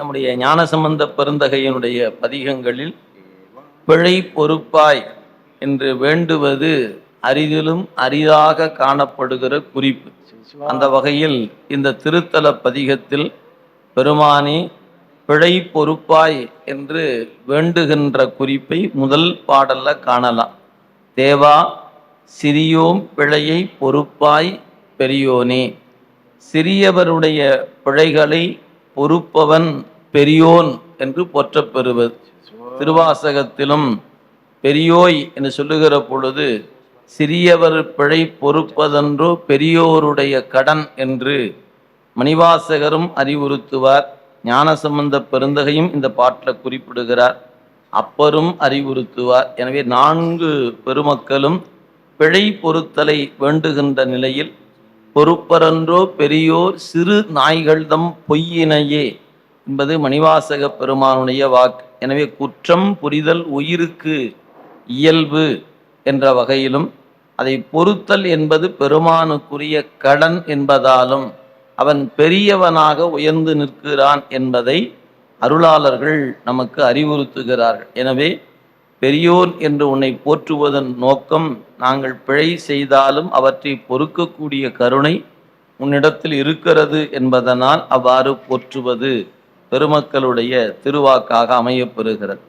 நம்முடைய ஞானசம்பந்த பெருந்தகையினுடைய பதிகங்களில் பிழை பொறுப்பாய் என்று வேண்டுவது அரிதிலும் அரிதாக காணப்படுகிற குறிப்பு. அந்த வகையில் இந்த திருத்தல பதிகத்தில் பெருமானி பிழை பொறுப்பாய் என்று வேண்டுகின்ற குறிப்பை முதல் பாடல்ல காணலாம். தேவா சிறியோம் பிழையை பொறுப்பாய் பெரியோனே. சிறியவருடைய பிழைகளை பொறுப்பவன் பெரியோன் என்று போற்றப் பெறுவது திருவாசகத்திலும் பெரியோய் என்று சொல்லுகிற பொழுது சிறியவர் பிழை பொறுப்பதன்றோ பெரியோருடைய கடன் என்று மணிவாசகரும் அறிவுறுத்துவார். ஞானசம்பந்த பெருந்தகையும் இந்த பாட்டில் குறிப்பிடுகிறார். அப்பரும் அறிவுறுத்துவார். எனவே நான்கு பெருமக்களும் பிழை பொறுத்தலை வேண்டுகின்ற நிலையில் பொறுப்பரன்றோ பெரியோர் சிறு நாய்கள்தம் பொய்யினையே என்பது மணிவாசக பெருமானுடைய வாக்கு எனவே குற்றம் புரிதல் உயிருக்கு இயல்பு என்ற வகையிலும் அதை பொறுத்தல் என்பது பெருமானுக்குரிய கடன் என்பதாலும் அவன் பெரியவனாக உயர்ந்து நிற்கிறான் என்பதை அருளாளர்கள் நமக்கு அறிவுறுத்துகிறார்கள். எனவே பெரியோர் என்று உன்னை போற்றுவதன் நோக்கம் நாங்கள் பிழை செய்தாலும் அவற்றை பொறுக்கக்கூடிய கருணை உன்னிடத்தில் இருக்கிறது என்பதனால் அவ்வாறு போற்றுவது. பெருமக்களுடைய திருவாக்காக அமையப்பெறுகிறது